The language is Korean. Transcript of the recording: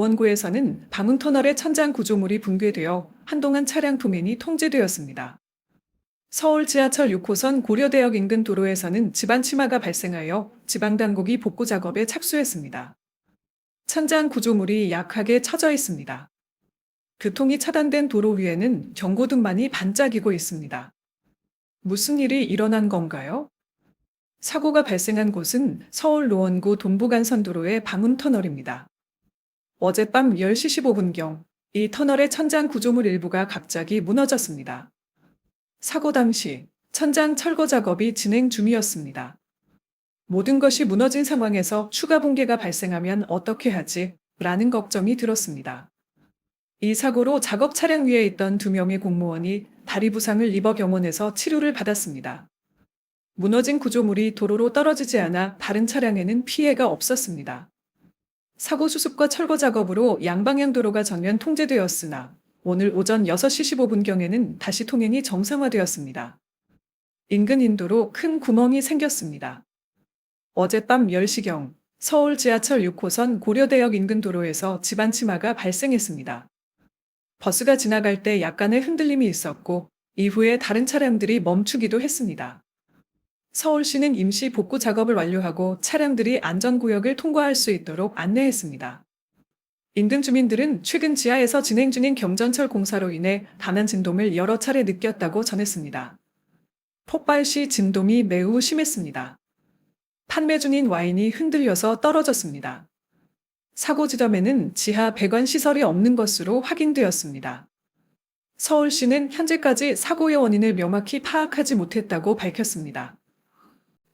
원구에서는 방흥터널의 천장 구조물이 붕괴되어 한동안 차량 도면이 통제되었습니다. 서울 지하철 6호선 고려대역 인근 도로에서는 집안 침하가 발생하여 지방당국이 복구 작업에 착수했습니다. 천장 구조물이 약하게 처져 있습니다. 교통이 차단된 도로 위에는 경고등만이 반짝이고 있습니다. 무슨 일이 일어난 건가요? 사고가 발생한 곳은 서울 노원구 동부간선도로의 방운터널입니다. 어젯밤 10시 15분경 이 터널의 천장 구조물 일부가 갑자기 무너졌습니다. 사고 당시 천장 철거 작업이 진행 중이었습니다. 모든 것이 무너진 상황에서 추가 붕괴가 발생하면 어떻게 하지? 라는 걱정이 들었습니다. 이 사고로 작업 차량 위에 있던 두 명의 공무원이 다리 부상을 입어 병원에서 치료를 받았습니다. 무너진 구조물이 도로로 떨어지지 않아 다른 차량에는 피해가 없었습니다. 사고 수습과 철거 작업으로 양방향 도로가 전면 통제되었으나 오늘 오전 6시 15분경에는 다시 통행이 정상화되었습니다. 인근 인도로 큰 구멍이 생겼습니다. 어젯밤 10시경 서울 지하철 6호선 고려대역 인근 도로에서 집안 침하가 발생했습니다. 버스가 지나갈 때 약간의 흔들림이 있었고 이후에 다른 차량들이 멈추기도 했습니다. 서울시는 임시 복구 작업을 완료하고 차량들이 안전구역을 통과할 수 있도록 안내했습니다. 인근 주민들은 최근 지하에서 진행 중인 경전철 공사로 인해 단한 진동을 여러 차례 느꼈다고 전했습니다. 폭발 시 진동이 매우 심했습니다. 판매 중인 와인이 흔들려서 떨어졌습니다. 사고 지점에는 지하 배관 시설이 없는 것으로 확인되었습니다. 서울시는 현재까지 사고의 원인을 명확히 파악하지 못했다고 밝혔습니다.